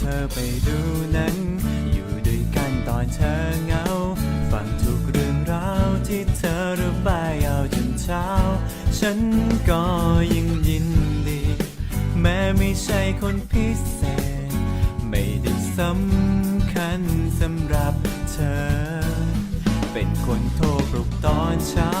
ธอไปดูหนังอยู่ด้วยกันตอนเธอเหงา ฟังทุกเรื่องราวที่เธอระบายเอาจนเช้า ฉันก็ยังยินดี แม้ไม่ใช่คนพิเศษ ไม่ได้สำคัญสำหรับเธอ เป็นคนโทรปลุกตอนเช้า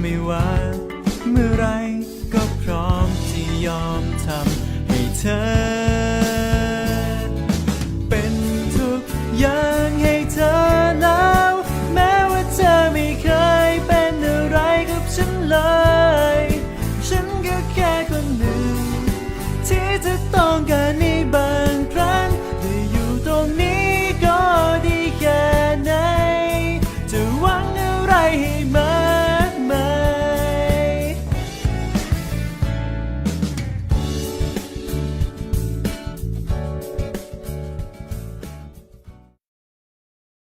ไม่ไหว